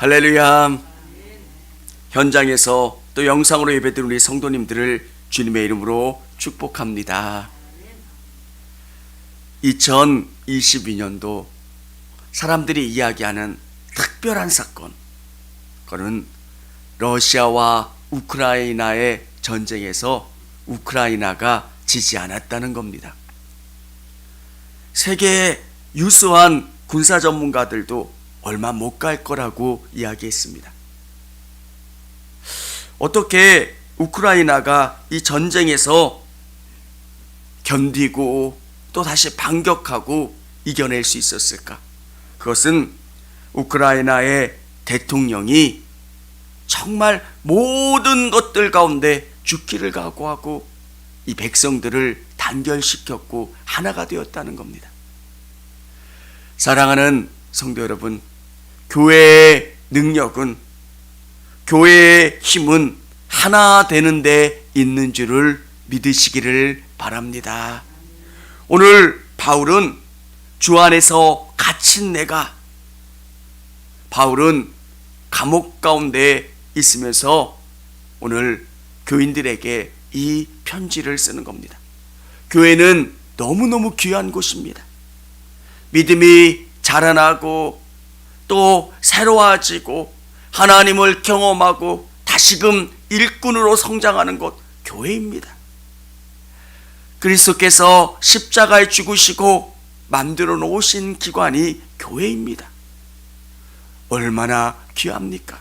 할렐루야. 현장에서 또 영상으로 예배드린 우리 성도님들을 주님의 이름으로 축복합니다. 2022년도 사람들이 이야기하는 특별한 사건. 그거는 러시아와 우크라이나의 전쟁에서 우크라이나가 지지 않았다는 겁니다. 세계의 유수한 군사 전문가들도 얼마 못 갈 거라고 이야기했습니다. 어떻게 우크라이나가 이 전쟁에서 견디고 또 다시 반격하고 이겨낼 수 있었을까? 그것은 우크라이나의 대통령이 정말 모든 것들 가운데 죽기를 각오하고 이 백성들을 단결시켰고 하나가 되었다는 겁니다. 사랑하는 성도 여러분, 교회의 능력은 교회의 힘은 하나 되는 데 있는 줄을 믿으시기를 바랍니다. 오늘 바울은 주 안에서 갇힌 내가 바울은 감옥 가운데 있으면서 오늘 교인들에게 이 편지를 쓰는 겁니다. 교회는 너무너무 귀한 곳입니다. 믿음이 자라나고 또 새로워지고 하나님을 경험하고 다시금 일꾼으로 성장하는 곳 교회입니다. 그리스도께서 십자가에 죽으시고 만들어 놓으신 기관이 교회입니다. 얼마나 귀합니까?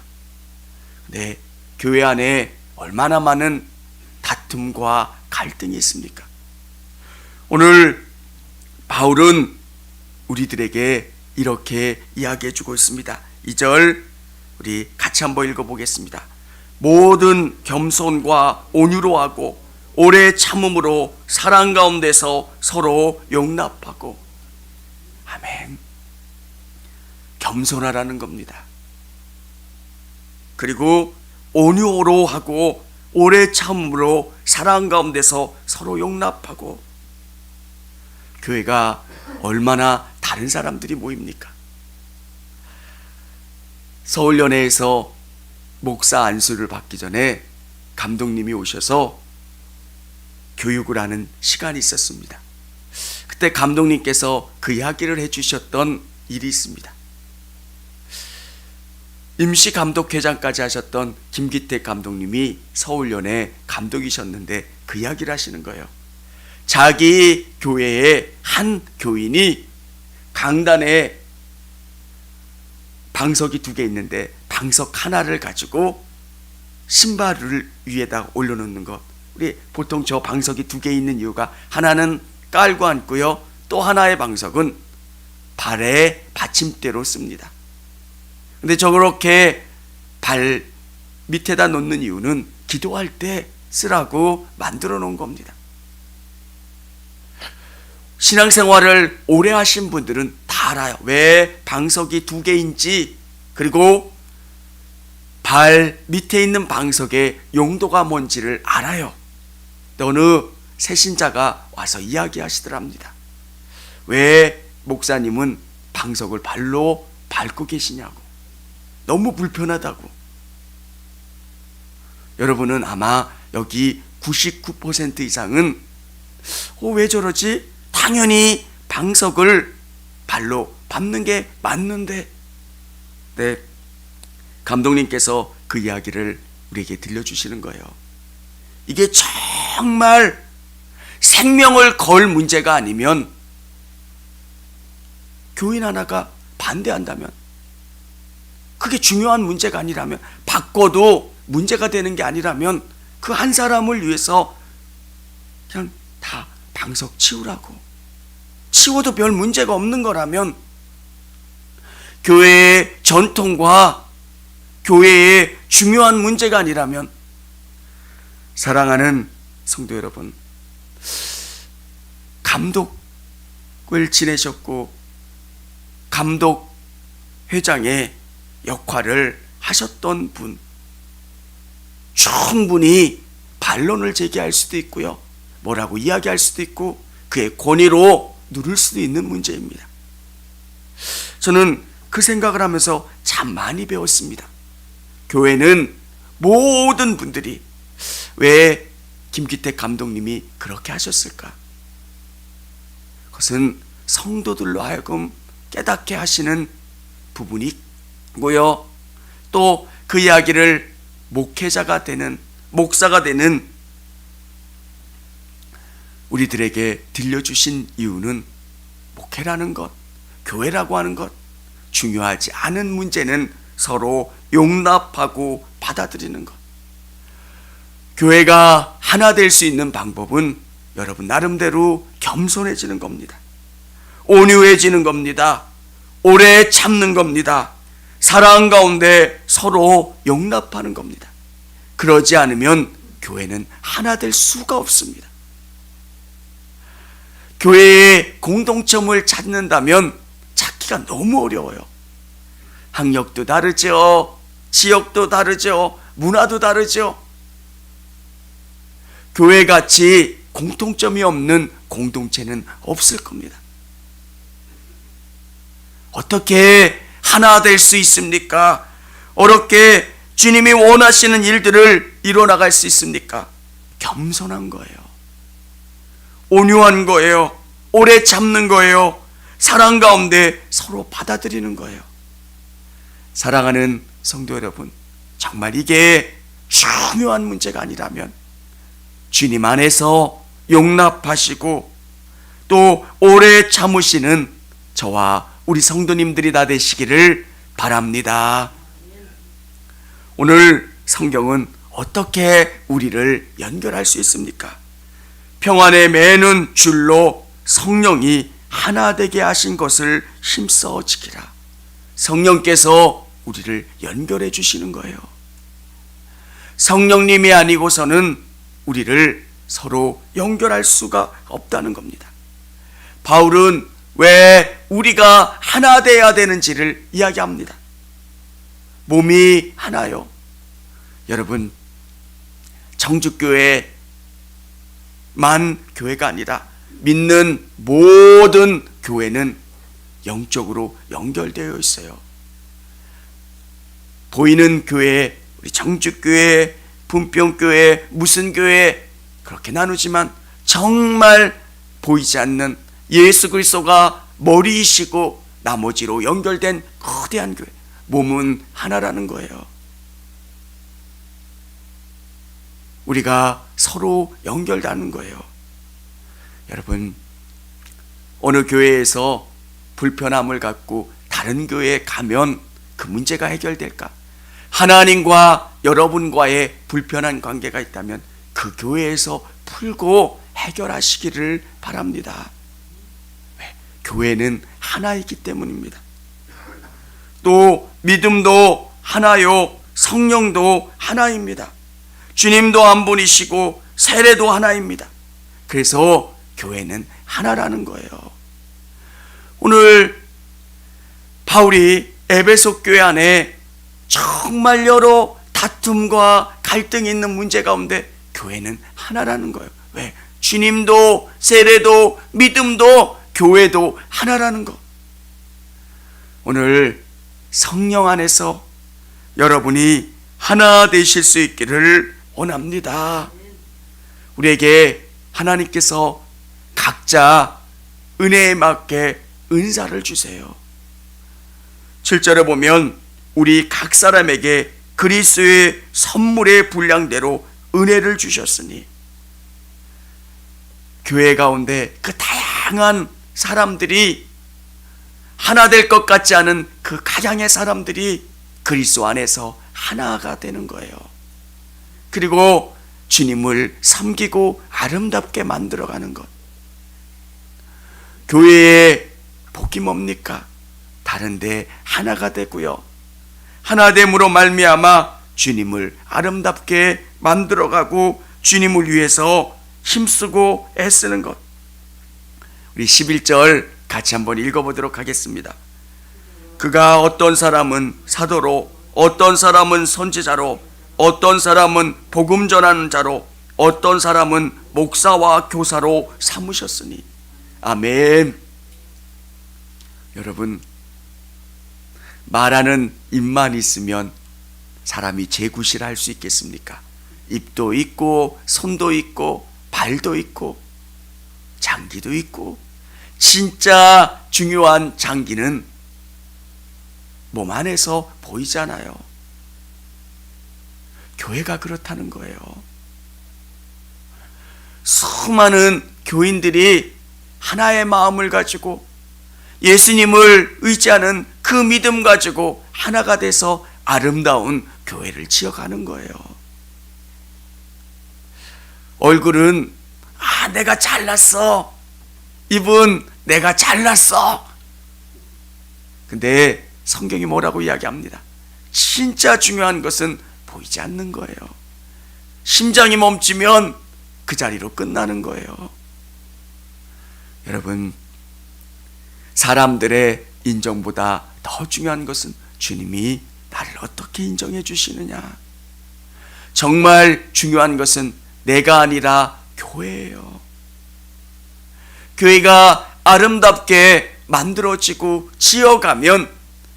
네, 교회 안에 얼마나 많은 다툼과 갈등이 있습니까? 오늘 바울은 우리들에게 이렇게 이야기해 주고 있습니다. 2절 우리 같이 한번 읽어 보겠습니다. 모든 겸손과 온유로 하고 오래 참음으로 사랑 가운데서 서로 용납하고 아멘. 겸손하라는 겁니다. 그리고 온유로 하고 오래 참음으로 사랑 가운데서 서로 용납하고 교회가 얼마나 다른 사람들이 모입니까? 서울연회에서 목사 안수를 받기 전에 감독님이 오셔서 교육을 하는 시간이 있었습니다. 그때 감독님께서 그 이야기를 해주셨던 일이 있습니다. 임시 감독회장까지 하셨던 김기태 감독님이 서울연회 감독이셨는데 그 이야기를 하시는 거예요. 자기 교회의 한 교인이 강단에 방석이 두 개 있는데 방석 하나를 가지고 신발을 위에다 올려놓는 것. 우리 보통 저 방석이 두 개 있는 이유가 하나는 깔고 앉고요. 또 하나의 방석은 발에 받침대로 씁니다. 근데 저렇게 발 밑에다 놓는 이유는 기도할 때 쓰라고 만들어 놓은 겁니다. 신앙생활을 오래 하신 분들은 다 알아요. 왜 방석이 두 개인지, 그리고 발 밑에 있는 방석의 용도가 뭔지를 알아요. 어느 새신자가 와서 이야기하시더랍니다. 왜 목사님은 방석을 발로 밟고 계시냐고. 너무 불편하다고. 여러분은 아마 여기 99% 이상은 어, 왜 저러지? 당연히 방석을 발로 밟는 게 맞는데. 네. 감독님께서 그 이야기를 우리에게 들려주시는 거예요. 이게 정말 생명을 걸 문제가 아니면 교인 하나가 반대한다면 그게 중요한 문제가 아니라면 바꿔도 문제가 되는 게 아니라면 그 한 사람을 위해서 그냥 다 방석 치우라고 치워도 별 문제가 없는 거라면 교회의 전통과 교회의 중요한 문제가 아니라면 사랑하는 성도 여러분 감독을 지내셨고 감독 회장의 역할을 하셨던 분 충분히 반론을 제기할 수도 있고요. 뭐라고 이야기할 수도 있고 그의 권위로 누를 수도 있는 문제입니다. 저는 그 생각을 하면서 참 많이 배웠습니다. 교회는 모든 분들이 왜 김기택 감독님이 그렇게 하셨을까? 그것은 성도들로 하여금 깨닫게 하시는 부분이고요. 또 그 이야기를 목회자가 되는 목사가 되는 우리들에게 들려주신 이유는 목회라는 것, 교회라고 하는 것, 중요하지 않은 문제는 서로 용납하고 받아들이는 것. 교회가 하나 될 수 있는 방법은 여러분 나름대로 겸손해지는 겁니다. 온유해지는 겁니다. 오래 참는 겁니다. 사랑 가운데 서로 용납하는 겁니다. 그러지 않으면 교회는 하나 될 수가 없습니다. 교회의 공동점을 찾는다면 찾기가 너무 어려워요. 학력도 다르죠. 지역도 다르죠. 문화도 다르죠. 교회 같이 공통점이 없는 공동체는 없을 겁니다. 어떻게 하나 될 수 있습니까? 어렵게 주님이 원하시는 일들을 이뤄나갈 수 있습니까? 겸손한 거예요. 온유한 거예요. 오래 참는 거예요. 사랑 가운데 서로 받아들이는 거예요. 사랑하는 성도 여러분, 정말 이게 중요한 문제가 아니라면 주님 안에서 용납하시고 또 오래 참으시는 저와 우리 성도님들이 다 되시기를 바랍니다. 오늘 성경은 어떻게 우리를 연결할 수 있습니까? 평안의 매는 줄로 성령이 하나 되게 하신 것을 힘써 지키라. 성령께서 우리를 연결해 주시는 거예요. 성령님이 아니고서는 우리를 서로 연결할 수가 없다는 겁니다. 바울은 왜 우리가 하나 돼야 되는지를 이야기합니다. 몸이 하나요. 여러분, 정주교회 만 교회가 아니라 믿는 모든 교회는 영적으로 연결되어 있어요. 보이는 교회, 우리 정주교회, 분평교회, 무슨 교회 그렇게 나누지만 정말 보이지 않는 예수 그리스도가 머리이시고 나머지로 연결된 거대한 교회. 몸은 하나라는 거예요. 우리가 서로 연결되는 거예요. 여러분, 어느 교회에서 불편함을 갖고 다른 교회에 가면 그 문제가 해결될까? 하나님과 여러분과의 불편한 관계가 있다면 그 교회에서 풀고 해결하시기를 바랍니다. 왜? 교회는 하나이기 때문입니다. 또 믿음도 하나요, 성령도 하나입니다. 주님도 한 분이시고 세례도 하나입니다. 그래서 교회는 하나라는 거예요. 오늘 바울이 에베소 교회 안에 정말 여러 다툼과 갈등이 있는 문제 가운데 교회는 하나라는 거예요. 왜? 주님도 세례도 믿음도 교회도 하나라는 거. 오늘 성령 안에서 여러분이 하나 되실 수 있기를 원합니다. 우리에게 하나님께서 각자 은혜에 맞게 은사를 주세요. 7절에 보면 우리 각 사람에게 그리스의 선물의 분량대로 은혜를 주셨으니 교회 가운데 그 다양한 사람들이 하나 될 것 같지 않은 그 가장의 사람들이 그리스도 안에서 하나가 되는 거예요. 그리고 주님을 섬기고 아름답게 만들어가는 것. 교회의 복이 뭡니까? 다른데 하나가 되고요. 하나됨으로 말미암아 주님을 아름답게 만들어가고 주님을 위해서 힘쓰고 애쓰는 것. 우리 11절 같이 한번 읽어보도록 하겠습니다. 그가 어떤 사람은 사도로, 어떤 사람은 선지자로, 어떤 사람은 복음 전하는 자로, 어떤 사람은 목사와 교사로 삼으셨으니. 아멘. 여러분, 말하는 입만 있으면 사람이 재구실을 할수 있겠습니까? 입도 있고 손도 있고 발도 있고 장기도 있고 진짜 중요한 장기는 몸 안에서 보이잖아요. 교회가 그렇다는 거예요. 수많은 교인들이 하나의 마음을 가지고 예수님을 의지하는 그 믿음 가지고 하나가 돼서 아름다운 교회를 지어가는 거예요. 얼굴은 아 내가 잘났어. 입은 내가 잘났어. 근데 성경이 뭐라고 이야기합니다. 진짜 중요한 것은 보이지 않는 거예요. 심장이 멈추면 그 자리로 끝나는 거예요. 여러분, 사람들의 인정보다 더 중요한 것은 주님이 나를 어떻게 인정해 주시느냐. 정말 중요한 것은 내가 아니라 교회예요. 교회가 아름답게 만들어지고 지어가면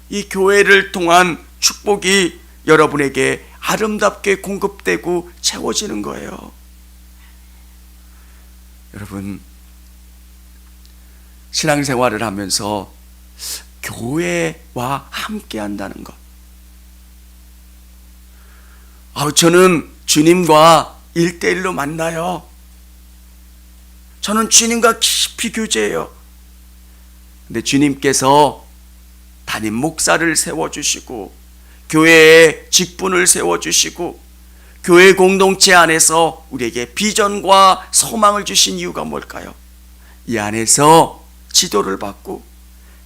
이 교회를 통한 축복이 여러분에게 아름답게 공급되고 채워지는 거예요. 여러분, 신앙생활을 하면서 교회와 함께 한다는 것. 아, 저는 주님과 일대일로 만나요. 저는 주님과 깊이 교제해요. 근데 주님께서 담임 목사를 세워주시고, 교회에 직분을 세워주시고, 교회 공동체 안에서 우리에게 비전과 소망을 주신 이유가 뭘까요? 이 안에서 지도를 받고,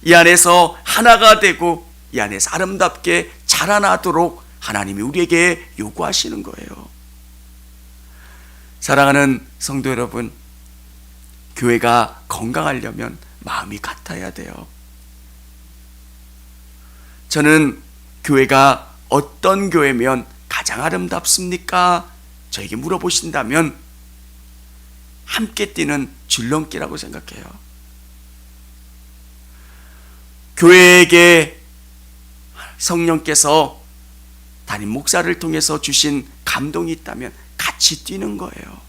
이 안에서 하나가 되고, 이 안에서 아름답게 자라나도록 하나님이 우리에게 요구하시는 거예요. 사랑하는 성도 여러분, 교회가 건강하려면 마음이 같아야 돼요. 저는 교회가 어떤 교회면 가장 아름답습니까? 저에게 물어보신다면 함께 뛰는 줄넘기라고 생각해요. 교회에게 성령께서 담임 목사를 통해서 주신 감동이 있다면 같이 뛰는 거예요.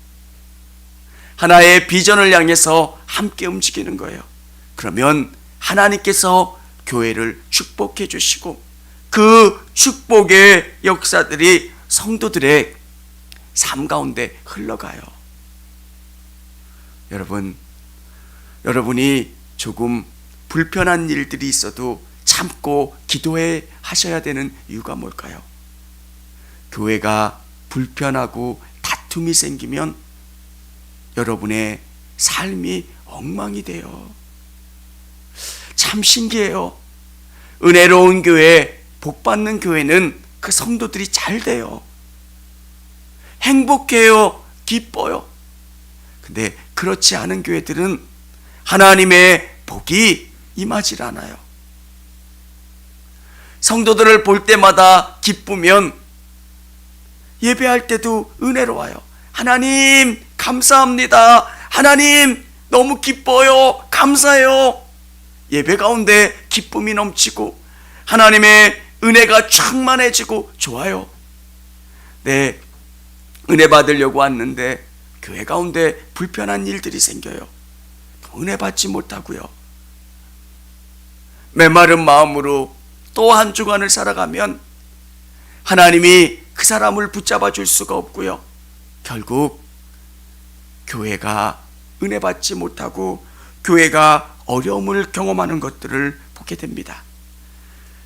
하나의 비전을 향해서 함께 움직이는 거예요. 그러면 하나님께서 교회를 축복해 주시고 그 축복의 역사들이 성도들의 삶 가운데 흘러가요. 여러분, 여러분이 조금 불편한 일들이 있어도 참고 기도해 하셔야 되는 이유가 뭘까요? 교회가 불편하고 다툼이 생기면 여러분의 삶이 엉망이 돼요. 참 신기해요. 은혜로운 교회, 복받는 교회는 그 성도들이 잘 돼요. 행복해요. 기뻐요. 근데 그렇지 않은 교회들은 하나님의 복이 임하질 않아요. 성도들을 볼 때마다 기쁘면 예배할 때도 은혜로워요. 하나님, 감사합니다. 하나님, 너무 기뻐요. 감사해요. 예배 가운데 기쁨이 넘치고 하나님의 은혜가 충만해지고 좋아요. 네, 은혜 받으려고 왔는데 교회 가운데 불편한 일들이 생겨요. 은혜 받지 못하고요. 메마른 마음으로 또 한 주간을 살아가면 하나님이 그 사람을 붙잡아 줄 수가 없고요. 결국 교회가 은혜 받지 못하고 교회가 어려움을 경험하는 것들을 보게 됩니다.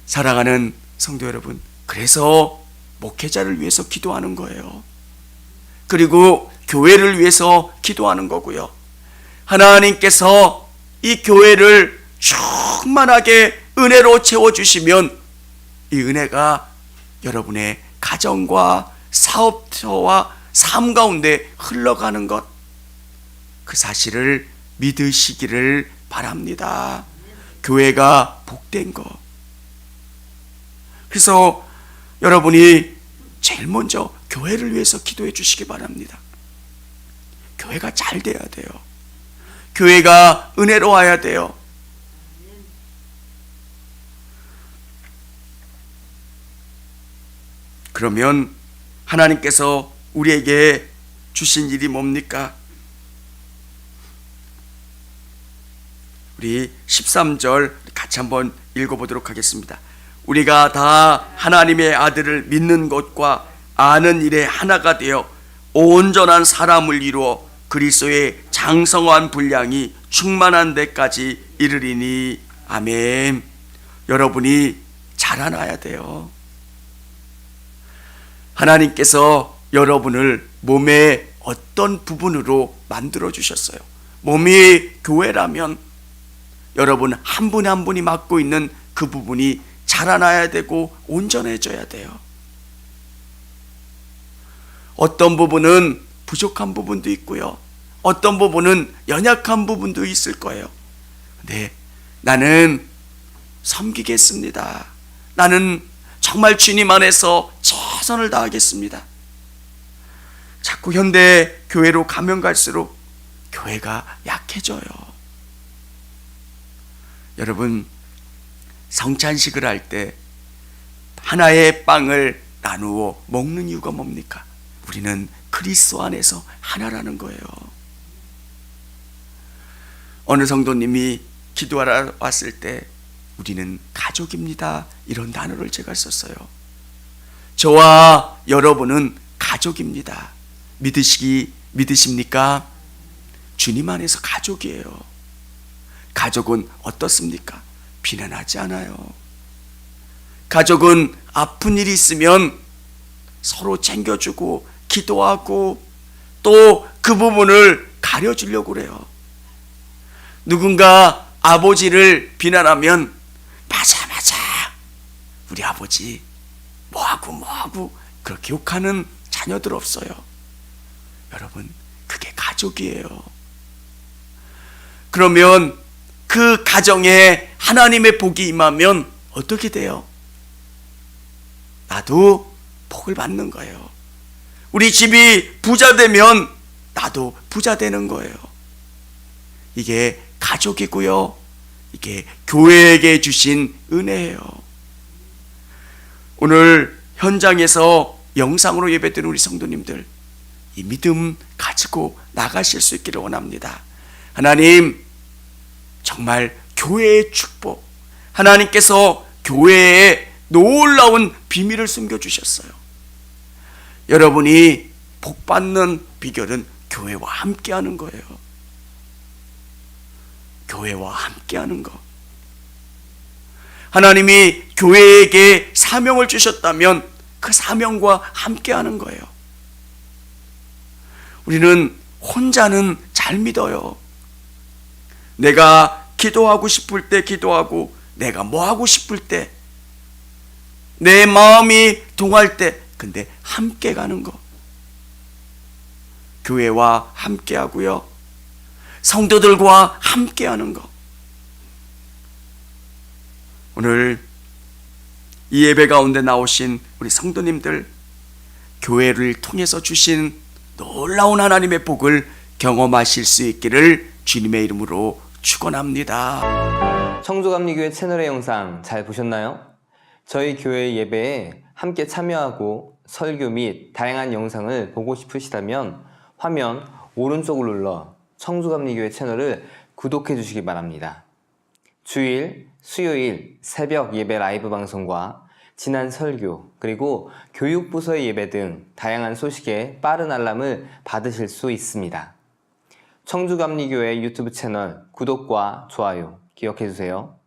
사랑하는 성도 여러분, 그래서 목회자를 위해서 기도하는 거예요. 그리고 교회를 위해서 기도하는 거고요. 하나님께서 이 교회를 충만하게 은혜로 채워주시면 이 은혜가 여러분의 가정과 사업처와 삶 가운데 흘러가는 것, 그 사실을 믿으시기를 바랍니다. 교회가 복된 것. 그래서 여러분이 제일 먼저 교회를 위해서 기도해 주시기 바랍니다. 교회가 잘 돼야 돼요. 교회가 은혜로워야 돼요. 그러면 하나님께서 우리에게 주신 일이 뭡니까? 우리 13절 같이 한번 읽어보도록 하겠습니다. 우리가 다 하나님의 아들을 믿는 것과 아는 일에 하나가 되어 온전한 사람을 이루어 그리스도의 장성한 분량이 충만한 데까지 이르리니 아멘. 여러분이 자라나야 돼요. 하나님께서 여러분을 몸의 어떤 부분으로 만들어 주셨어요. 몸이 교회라면 여러분 한 분한 분이 맡고 있는 그 부분이 자라나야 되고 온전해져야 돼요. 어떤 부분은 부족한 부분도 있고요. 어떤 부분은 연약한 부분도 있을 거예요. 네, 나는 섬기겠습니다. 나는 정말 주님 안에서 최선을 다하겠습니다. 자꾸 현대 교회로 가면 갈수록 교회가 약해져요. 여러분, 성찬식을 할 때 하나의 빵을 나누어 먹는 이유가 뭡니까? 우리는 그리스도 안에서 하나라는 거예요. 어느 성도님이 기도하러 왔을 때 우리는 가족입니다. 이런 단어를 제가 썼어요. 저와 여러분은 가족입니다. 믿으시기 믿으십니까? 주님 안에서 가족이에요. 가족은 어떻습니까? 비난하지 않아요. 가족은 아픈 일이 있으면 서로 챙겨주고 기도하고 또 그 부분을 가려주려고 그래요. 누군가 아버지를 비난하면 맞아 맞아 우리 아버지 뭐하고 뭐하고 그렇게 욕하는 자녀들 없어요. 여러분 그게 가족이에요. 그러면 그 가정에 하나님의 복이 임하면 어떻게 돼요? 나도 복을 받는 거예요. 우리 집이 부자 되면 나도 부자 되는 거예요. 이게 가족이고요. 이게 교회에게 주신 은혜예요. 오늘 현장에서 영상으로 예배드리는 우리 성도님들 이 믿음 가지고 나가실 수 있기를 원합니다. 하나님 정말 교회의 축복 하나님께서 교회에 놀라운 비밀을 숨겨 주셨어요. 여러분이 복 받는 비결은 교회와 함께 하는 거예요. 교회와 함께 하는 것. 하나님이 교회에게 사명을 주셨다면 그 사명과 함께 하는 거예요. 우리는 혼자는 잘 믿어요. 내가 기도하고 싶을 때 기도하고 내가 뭐 하고 싶을 때 내 마음이 동할 때 근데 함께 가는 거. 교회와 함께 하고요. 성도들과 함께 하는 것. 오늘 이 예배 가운데 나오신 우리 성도님들, 교회를 통해서 주신 놀라운 하나님의 복을 경험하실 수 있기를 주님의 이름으로 축원합니다. 청주감리교회 채널의 영상 잘 보셨나요? 저희 교회 예배에 함께 참여하고 설교 및 다양한 영상을 보고 싶으시다면 화면 오른쪽을 눌러 청주감리교회 채널을 구독해 주시기 바랍니다. 주일, 수요일 새벽 예배 라이브 방송과 지난 설교, 그리고 교육부서의 예배 등 다양한 소식에 빠른 알람을 받으실 수 있습니다. 청주감리교회 유튜브 채널 구독과 좋아요 기억해 주세요.